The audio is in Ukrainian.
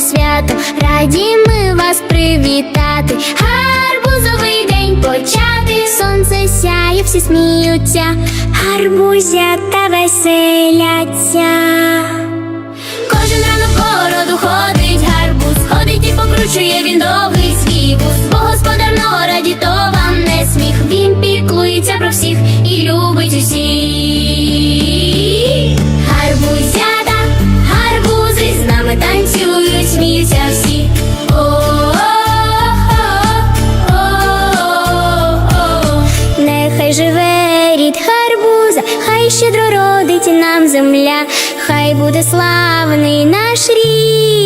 свято, раді ми вас привітати. Гарбузовий день почати. Сонце сяє, всі сміються, гарбузята веселяться. Кожен ранок городу ходить гарбуз, ходить і покручує він довгий хай живе рід гарбуза, хай щедро родить нам земля, хай буде славний наш рід.